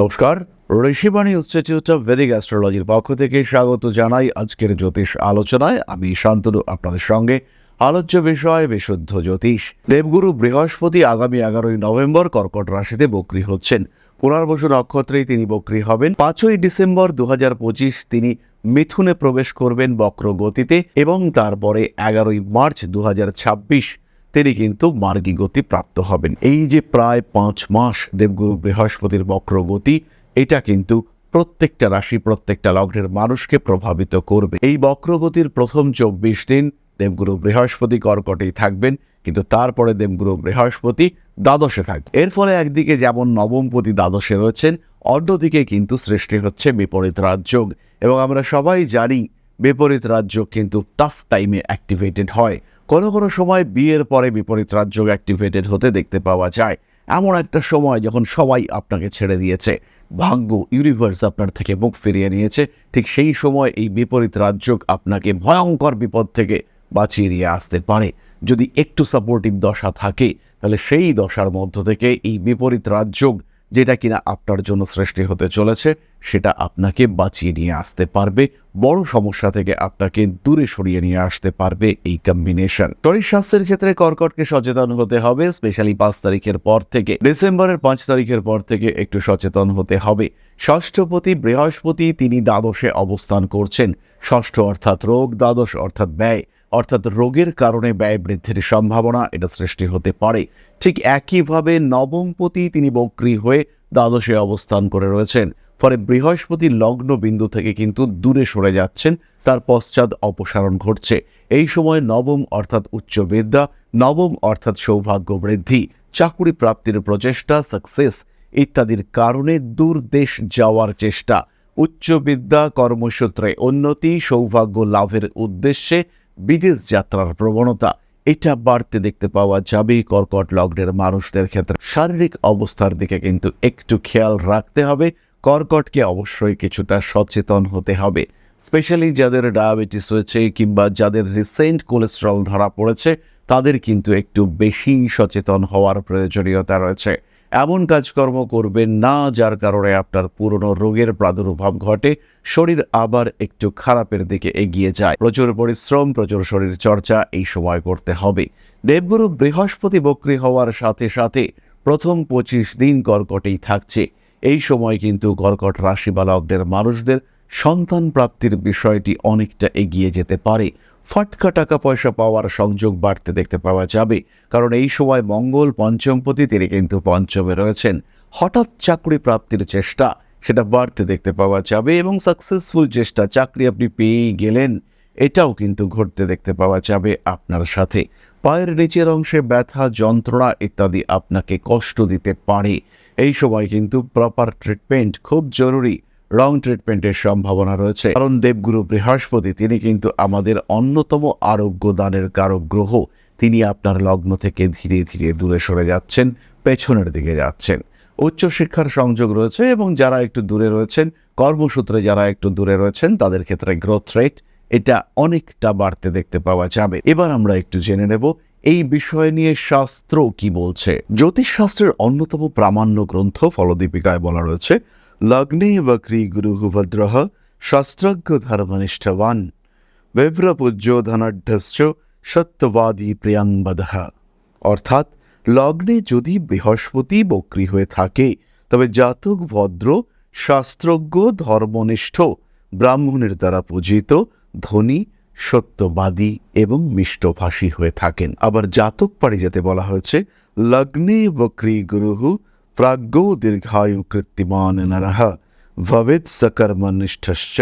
নমস্কার Rishibani institute of Vedic অ্যাস্ট্রোলজির পক্ষ থেকে স্বাগত জানাই আজকের জ্যোতিষ আলোচনায়। আমি শান্তনু, আপনাদের সঙ্গে আলোচ্য বিষয়, বিশুদ্ধ জ্যোতিষ। দেবগুরু বৃহস্পতি আগামী এগারোই নভেম্বর কর্কট রাশিতে বক্রী হচ্ছেন। পুনর্বসু নক্ষত্রেই তিনি বক্রী হবেন। পাঁচই ডিসেম্বর দু তিনি মিথুনে প্রবেশ করবেন বক্র গতিতে এবং তারপরে এগারোই মার্চ দু হাজার ছাব্বিশ তিনি কিন্তু মার্গী গতি প্রাপ্ত হবেন। এই যে প্রায় পাঁচ মাস দেবগুরু বৃহস্পতির বক্রগতি, এটা কিন্তু প্রত্যেকটা রাশি, প্রত্যেকটা লগ্নের মানুষকে প্রভাবিত করবে। এই বক্রগতির প্রথম চব্বিশ দিন দেবগুরু বৃহস্পতি কর্কটেই থাকবেন, কিন্তু তারপরে দেবগুরু বৃহস্পতি দ্বাদশে থাকবে। এর ফলে একদিকে যেমন নবমপতি দ্বাদশে রয়েছেন, অন্যদিকে কিন্তু সৃষ্টি হচ্ছে বিপরীত রাজযোগ। এবং আমরা সবাই জানি বিপরীত রাজ্য কিন্তু টাফ টাইমে অ্যাক্টিভেটেড হয়। কোনো কোনো সময় বিয়ের পরে বিপরীত রাজ্য অ্যাক্টিভেটেড হতে দেখতে পাওয়া যায়। এমন একটা সময় যখন সবাই আপনাকে ছেড়ে দিয়েছে, ভাগ্য ইউনিভার্স আপনার থেকে মুখ ফিরিয়ে নিয়েছে, ঠিক সেই সময় এই বিপরীত রাজ্য আপনাকে ভয়ঙ্কর বিপদ থেকে বাঁচিয়ে নিয়ে আসতে পারে। যদি একটু সাপোর্টিভ দশা থাকে, তাহলে সেই দশার মধ্য থেকে এই বিপরীত রাজযোগ যেটা কিনা আপনার জন্য সৃষ্টি হতে চলেছে, সেটা আপনাকে বাঁচিয়ে নিয়ে আসতে পারবে, বড় সমস্যা থেকে আপনাকে দূরে সরিয়ে নিয়ে আসতে পারবে এই কম্বিনেশন শরীর স্বাস্থ্যের ক্ষেত্রে কর্কটকে সচেতন হতে হবে স্পেশালি পাঁচ তারিখের পর থেকে। ডিসেম্বরের পাঁচ তারিখের পর থেকে একটু সচেতন হতে হবে। ষষ্ঠপতি, বৃহস্পতি তিনি দ্বাদশে অবস্থান করছেন। ষষ্ঠ অর্থাৎ রোগ, দ্বাদশ অর্থাৎ ব্যয়। অর্থাৎ রোগের কারণে ব্যয় বৃদ্ধির সম্ভাবনা এটা সৃষ্টি হতে পারে। ঠিক একইভাবে নবমপতি তিনি বক্রী হয়ে দ্বাদশে অবস্থান করে রয়েছেন। ফলে বৃহস্পতি লগ্ন বিন্দু থেকে কিন্তু দূরে সরে যাচ্ছেন, তার পশ্চাৎ অপসারণ ঘটছে। এই সময় নবম অর্থাৎ উচ্চ বিদ্যা নবম অর্থাৎ সৌভাগ্য বৃদ্ধি, চাকুরি প্রাপ্তির প্রচেষ্টা সাকসেস ইত্যাদির কারণে দূর দেশ যাওয়ার চেষ্টা। উচ্চ বিদ্যা কর্মসূত্রে উন্নতি, সৌভাগ্য লাভের উদ্দেশ্যে বিদেশ যাত্রার প্রবণতা, এটা বাড়তে দেখতে পাওয়া যাবে কর্কট লগ্নের মানুষদের ক্ষেত্রে। শারীরিক অবস্থার দিকে কিন্তু একটু খেয়াল রাখতে হবে। কর্কটকে অবশ্যই কিছুটা সচেতন হতে হবে। স্পেশালি যাদের ডায়াবেটিস হয়েছে কিংবা যাদের রিসেন্ট কোলেস্ট্রল ধরা পড়েছে, তাদের কিন্তু একটু বেশি সচেতন হওয়ার প্রয়োজনীয়তা রয়েছে। এমন কাজকর্ম করবেন না যার কারণে আপনার পুরনো রোগের প্রাদুর্ভাব ঘটে, শরীর আবার একটু খারাপের দিকে এগিয়ে যায়। প্রচুর পরিশ্রম, প্রচুর শরীর চর্চা, এই সময় করতে হবে। দেবগুরু বৃহস্পতি বক্রী হওয়ার সাথে সাথে প্রথম পঁচিশ দিন কর্কটেই থাকছে। এই সময় কিন্তু কর্কট রাশি বা লগ্নের মানুষদের সন্তান প্রাপ্তির বিষয়টি অনেকটা এগিয়ে যেতে পারে। ফাটকা টাকা পয়সা পাওয়ার সংযোগ বাড়তে দেখতে পাওয়া যাবে। কারণ এই সময় মঙ্গল পঞ্চমপতি তিনি কিন্তু পঞ্চমে রয়েছেন। হঠাৎ চাকরি প্রাপ্তির চেষ্টা, সেটা বাড়তে দেখতে পাওয়া যাবে এবং সাকসেসফুল চেষ্টা, চাকরি আপনি পেয়েই গেলেন, এটাও কিন্তু ঘটতে দেখতে পাওয়া যাবে আপনার সাথে। পায়ের নিচের অংশে ব্যথা, যন্ত্রণা ইত্যাদি আপনাকে কষ্ট দিতে পারে। এই সময় কিন্তু প্রপার ট্রিটমেন্ট খুব জরুরি। রং ট্রিটমেন্টের সম্ভাবনা রয়েছে। কারণ দেবগুরু বৃহস্পতি, তিনি কিন্তু আমাদের অন্যতম আরোগ্য দানের কারক গ্রহ। তিনি আপনার লগ্ন থেকে ধীরে ধীরে দূরে সরে যাচ্ছেন, পেছনের দিকে যাচ্ছেন। উচ্চশিক্ষার সংযোগ রয়েছে এবং যারা একটু দূরে রয়েছেন, কর্মসূত্রে যারা একটু দূরে রয়েছেন, তাদের ক্ষেত্রে গ্রোথ রেট এটা অনেকটা বাড়তে দেখতে পাওয়া যাবে। এবার আমরা একটু জেনে নেব, এই বিষয় নিয়ে শাস্ত্র কি বলছে? জ্যোতিষশাস্ত্রের অন্যতম প্রামাণ্য গ্রন্থ ফলদীপিকায় বলা রয়েছে লগ্নে বক্রী গুরু ভদ্র শাস্ত্রজ্ঞ ধর্মনিষ্ঠবান বিভ্রপূজ্য ধনাঢ্যশ্চ সত্যবাদী প্রিয়াঙ্গবদ অর্থাৎ লগ্নে যদি বৃহস্পতি বক্রী হয়ে থাকে তবে জাতক ভদ্র শাস্ত্রজ্ঞ ধর্মনিষ্ঠ ব্রাহ্মণের দ্বারা পূজিত ধনী সত্যবাদী এবং মিষ্টভাষী হয়ে থাকেন আবার জাতক পারিজাতে বলা হয়েছে লগ্নে বক্রী গুরুহু প্রাজ্ঞো দীর্ঘায়ু কৃত্তিমান নরহ ভবেদ সকর্মনিষ্ঠশ্চ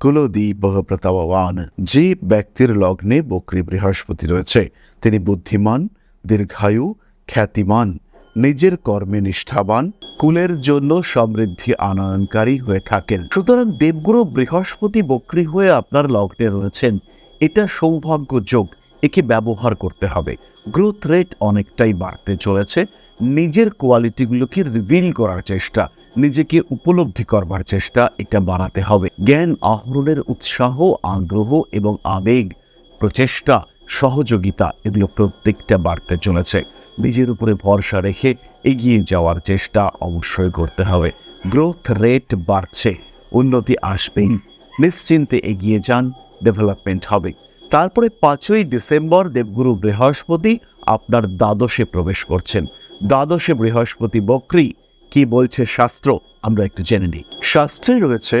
কুলদীপ প্রতাপবান যে ব্যক্তির লগ্নে বক্রী বৃহস্পতি রয়েছে তিনি বুদ্ধিমান দীর্ঘায়ু খ্যাতিমান নিজের কর্মে নিষ্ঠাবান কুলের জন্য সমৃদ্ধি আনয়নকারী হয়ে থাকেন সুতরাং দেবগুরু বৃহস্পতি বক্রী হয়ে আপনার লগ্নে রয়েছেন এটা সৌভাগ্য যোগ একে ব্যবহার করতে হবে। গ্রোথ রেট অনেকটাই বাড়তে চলেছে। নিজের কোয়ালিটিগুলোকে রিভিল করার চেষ্টা, নিজেকে উপলব্ধি করবার চেষ্টা এটা বাড়াতে হবে। জ্ঞান, আহরণের উৎসাহ, আগ্রহ এবং আবেগ, প্রচেষ্টা, সহযোগিতা এগুলো প্রত্যেকটা বাড়তে চলেছে। নিজের উপরে ভরসা রেখে এগিয়ে যাওয়ার চেষ্টা অবশ্যই করতে হবে। গ্রোথ রেট বাড়ছে, উন্নতি আসবেই। নিশ্চিন্তে এগিয়ে যান ডেভেলপমেন্ট হবে। তারপরে পাঁচই ডিসেম্বর দেবগুরু বৃহস্পতি আপনার দ্বাদশে প্রবেশ করছেন। দ্বাদশে বৃহস্পতি বক্রি কি বলছে শাস্ত্র আমরা একটু জেনে নিই। শাস্ত্রে রয়েছে,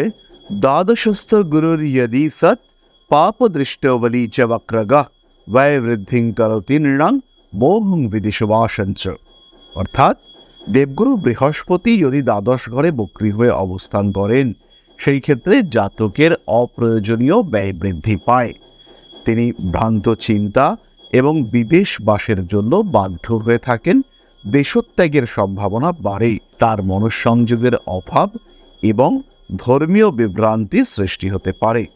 দ্বাদশস্থ গুরুর ইয়দি সৎ পাপ দৃষ্টবলি চ বক্রগা ব্যয় বৃদ্ধিং করতি নৃণাং মোহং বিদিশবাসঞ্চ অর্থাৎ, দেবগুরু বৃহস্পতি যদি দ্বাদশ ঘরে বক্রি হয়ে অবস্থান করেন, সেই ক্ষেত্রে জাতকের অপ্রয়োজনীয় ব্যয় বৃদ্ধি পায়। তিনি ভ্রান্ত চিন্তা এবং বিদেশ বাসের জন্য বাধ্য হয়ে থাকেন। দেশত্যাগের সম্ভাবনা বাড়ে তার মনঃসংযোগের অভাব এবং ধর্মীয় বিভ্রান্তি সৃষ্টি হতে পারে।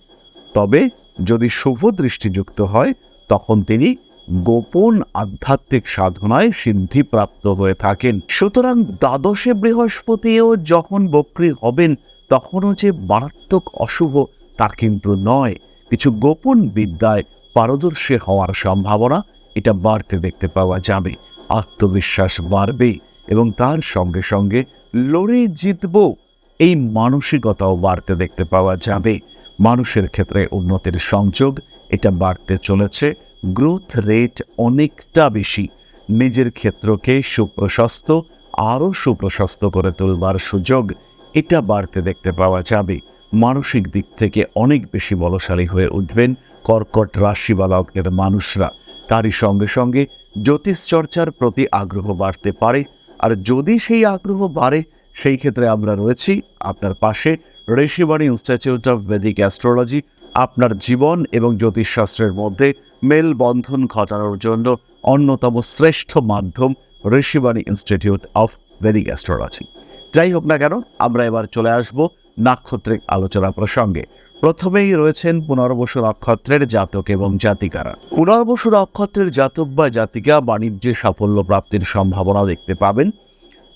তবে যদি শুভ দৃষ্টিযুক্ত হয়, তখন তিনি গোপন আধ্যাত্মিক সাধনায় সিদ্ধিপ্রাপ্ত হয়ে থাকেন। সুতরাং দ্বাদশে বৃহস্পতিও যখন বক্রী হবেন, তখনও যে মারাত্মক অশুভ তা কিন্তু নয়। কিছু গোপন বিদ্যায় পারদর্শী হওয়ার সম্ভাবনা এটা বাড়তে দেখতে পাওয়া যাবে। আত্মবিশ্বাস বাড়বে এবং তার সঙ্গে সঙ্গে লড়ে জিতব এই মানসিকতাও বাড়তে দেখতে পাওয়া যাবে। মানুষের ক্ষেত্রে উন্নতির সংযোগ এটা বাড়তে চলেছে। গ্রোথ রেট অনেকটা বেশি। নিজের ক্ষেত্রকে সুপ্রশস্ত, আরও সুপ্রশস্ত করে তুলবার সুযোগ এটা বাড়তে দেখতে পাওয়া যাবে। মানসিক দিক থেকে অনেক বেশি বলশালী হয়ে উঠবেন কর্কট রাশি মানুষরা। তারই সঙ্গে সঙ্গে জ্যোতিষ চর্চার প্রতি আগ্রহ বাড়তে পারে। আর যদি সেই আগ্রহ বাড়ে, সেই ক্ষেত্রে আমরা রয়েছি আপনার পাশে Rishibani Institute of Vedic Astrology আপনার জীবন এবং জ্যোতিষশাস্ত্রের মধ্যে মেলবন্ধন ঘটানোর জন্য অন্যতম শ্রেষ্ঠ মাধ্যম Rishibani Institute of Vedic Astrology যাই হোক না কেন, আমরা এবার চলে আসব নাক্ষত্রিক আলোচনা প্রসঙ্গে। প্রথমেই রয়েছেন পুনর্বসু নক্ষত্রের জাতক এবং জাতিকারা। পুনর্বসু নক্ষত্রের জাতক বা জাতিকা বাণিজ্যে সাফল্য প্রাপ্তির সম্ভাবনা দেখতে পাবেন।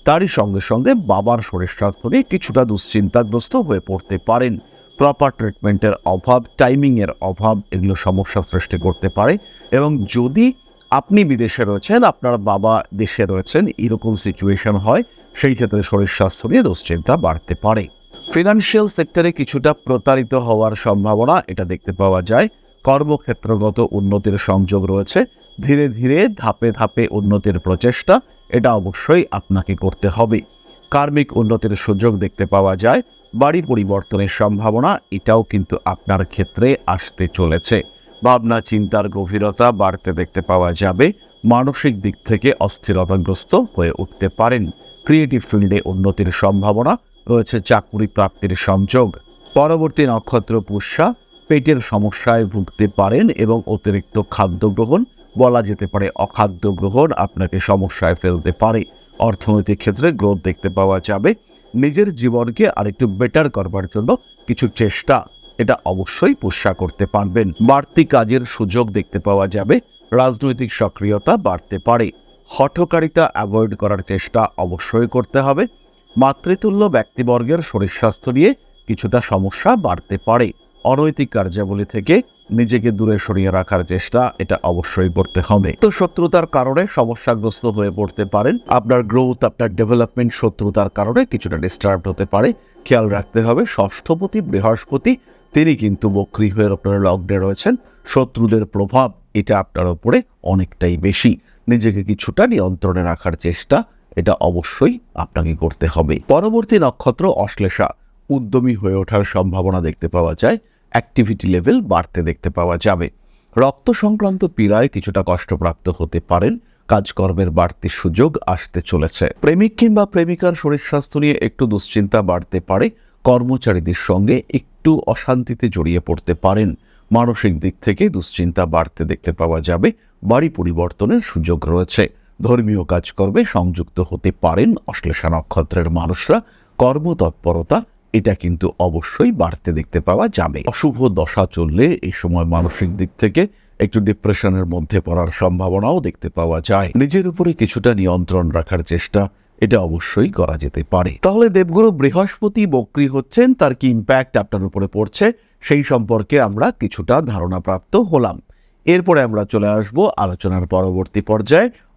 তারই সঙ্গে সঙ্গে বাবার শরীর স্বাস্থ্য নিয়ে কিছুটা দুশ্চিন্তাগ্রস্ত হয়ে পড়তে পারেন। প্রপার ট্রিটমেন্টের অভাব টাইমিংয়ের অভাব এগুলো সমস্যা সৃষ্টি করতে পারে এবং যদি আপনি বিদেশে রয়েছেন, আপনার বাবা দেশে রয়েছেন, এরকম সিচুয়েশন হয়, সেই ক্ষেত্রে শরীর স্বাস্থ্য নিয়ে দুশ্চিন্তা বাড়তে পারে। ফিনান্সিয়াল সেক্টরে কিছুটা প্রতারিত হওয়ার সম্ভাবনা, এটা দেখতে পাওয়া যায়। কর্মক্ষেত্রগত উন্নতির সংযোগ রয়েছে। ধীরে ধীরে ধাপে ধাপে উন্নতির প্রচেষ্টা, এটা অবশ্যই আপনাকে করতে হবে। কার্মিক উন্নতির সুযোগ দেখতে পাওয়া যায়। বাড়ি পরিবর্তনের সম্ভাবনা, এটাও কিন্তু আপনার ক্ষেত্রে আসতে চলেছে। ভাবনা, চিন্তার গভীরতা বাড়তে দেখতে পাওয়া যাবে। মানসিক দিক থেকে অস্থিরতাগ্রস্ত হয়ে উঠতে পারেন। ক্রিয়েটিভ ফিল্ডে উন্নতির সম্ভাবনা রয়েছে চাকুরি প্রাপ্তির সংযোগ। পরবর্তী নক্ষত্র পুষ্যা পেটের সমস্যায় ভুগতে পারেন এবং অতিরিক্ত খাদ্য গ্রহণ, বলা যেতে পারে অখাদ্য গ্রহণ আপনাকে সমস্যায় ফেলতে পারে। অর্থনৈতিক ক্ষেত্রে গ্রোথ দেখতে পাওয়া যাবে। নিজের জীবনকে আরেকটু বেটার করবার জন্য কিছু চেষ্টা, এটা অবশ্যই পুষ্যা করতে পারবেন। বাড়তি কাজের সুযোগ দেখতে পাওয়া যাবে। রাজনৈতিক সক্রিয়তা বাড়তে পারে। হঠকারিতা অ্যাভয়েড করার চেষ্টা অবশ্যই করতে হবে। মাতৃতুল্য ব্যক্তিবর্গের শরীর স্বাস্থ্য নিয়ে কিছুটা সমস্যা বাড়তে পারে। অনৈতিক কার্যাবলী থেকে নিজেকে দূরে সরিয়ে রাখার চেষ্টা এটা অবশ্যই করতে হবে। তো শত্রুতার কারণে সমস্যাগ্রস্ত হয়ে পড়তে পারেন। আপনার গ্রোথ আপনার ডেভেলপমেন্ট শত্রুতার কারণে কিছুটা ডিস্টার্ব হতে পারে। খেয়াল রাখতে হবে, ষষ্ঠপতি, বৃহস্পতি, তিনি কিন্তু বক্রি হয়ে আপনার লগ্নে রয়েছেন। শত্রুদের প্রভাব এটা আপনার ওপরে অনেকটাই বেশি। নিজেকে কিছুটা নিয়ন্ত্রণে রাখার চেষ্টা এটা অবশ্যই আপনাকে করতে হবে। পরবর্তী নক্ষত্র অশ্লেষা, উদ্যমী হয়ে ওঠার সম্ভাবনা দেখতে পাওয়া যায় অ্যাক্টিভিটি লেভেল বাড়তে দেখতে পাওয়া যাবে। রক্ত সংক্রান্ত পীড়ায় কিছুটা কষ্টপ্রাপ্ত হতে পারেন, কাজকর্মের বাড়তি সুযোগ আসতে চলেছে। প্রেমিক কিংবা প্রেমিকার শরীর স্বাস্থ্য নিয়ে একটু দুশ্চিন্তা বাড়তে পারে, কর্মচারীদের সঙ্গে একটু অশান্তিতে জড়িয়ে পড়তে পারেন। মানসিক দিক থেকে দুশ্চিন্তা বাড়তে দেখতে পাওয়া যাবে, বাড়ি পরিবর্তনের সুযোগ রয়েছে। ধর্মীয় কাজকর্মে সংযুক্ত হতে পারেন অশ্লেষা নক্ষত্রের মানুষরা। কর্মতৎপরতা, এটা কিন্তু অবশ্যই বাড়তে দেখতে পাওয়া যাবে। অশুভ দশা চললে এই সময় মানসিক দিক থেকে একটু ডিপ্রেশনের মধ্যে পড়ার সম্ভাবনাও দেখতে পাওয়া যায়। নিজের উপরে কিছুটা নিয়ন্ত্রণ রাখার চেষ্টা, এটা অবশ্যই করা যেতে পারে। তাহলে দেবগুরু বৃহস্পতি বক্রি হচ্ছেন, তার কি ইম্প্যাক্ট আপনার উপরে পড়ছে? সেই সম্পর্কে আমরা কিছুটা ধারণা প্রাপ্ত হলাম। এরপরে আমরা চলে আসব আলোচনার পরবর্তী পর্যায়ে।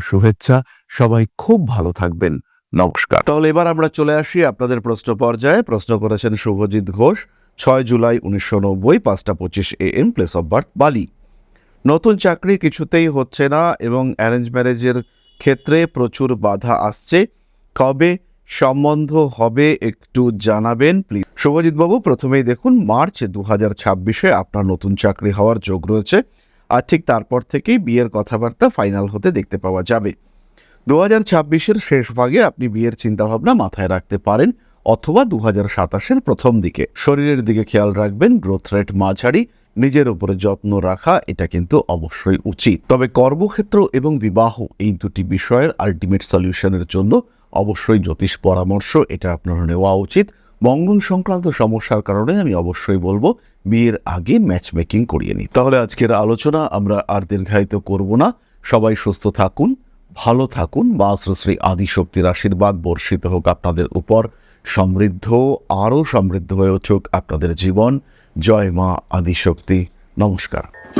শুভেচ্ছা। সবাই খুব ভালো থাকবেন। নমস্কার। তাহলে এবার আমরা চলে আসি আপনাদের প্রশ্ন পর্যায়ে। প্রশ্ন করেছেন শুভজিৎ ঘোষ, ছয় জুলাই উনিশশো নব্বই, পাঁচটা পঁচিশ A M place of birth Bali নতুন চাকরি কিছুতেই হচ্ছে না এবং অ্যারেঞ্জ ম্যারেজের ক্ষেত্রে প্রচুর বাধা আসছে। কবে সম্বন্ধ হবে একটু জানাবেন প্লিজ শুভজিৎ বাবু, প্রথমেই দেখুন, মার্চ দু হাজার ছাব্বিশে আপনার নতুন চাকরি হওয়ার যোগ রয়েছে। আর ঠিক তারপর থেকেই বিয়ের কথাবার্তা ফাইনাল হতে দেখতে পাওয়া যাবে। দু হাজার ছাব্বিশের শেষ ভাগে আপনি বিয়ের চিন্তাভাবনা মাথায় রাখতে পারেন অথবা দু হাজার সাতাশের প্রথম দিকে। শরীরের দিকে খেয়াল রাখবেন গ্রোথ রেট মাঝারি, নিজের উপরে যত্ন রাখা, এটা কিন্তু অবশ্যই উচিত। তবে কর্মক্ষেত্র এবং বিবাহ এই দুটি বিষয়ের আলটিমেট সলিউশনের জন্য অবশ্যই জ্যোতিষ পরামর্শ, এটা আপনার নেওয়া উচিত। মঙ্গল সংক্রান্ত সমস্যার কারণে আমি অবশ্যই বলব, বিয়ের আগে ম্যাচ মেকিং করিয়ে নিই তাহলে আজকের আলোচনা আমরা আর দীর্ঘায়িত করব না। সবাই সুস্থ থাকুন, ভালো থাকুন মা শ্রী আদিশক্তির আশীর্বাদ বর্ষিত হোক আপনাদের উপর। সমৃদ্ধ, আরও সমৃদ্ধ হয়ে উঠুক আপনাদের জীবন। জয় মা আদিশক্তি। নমস্কার।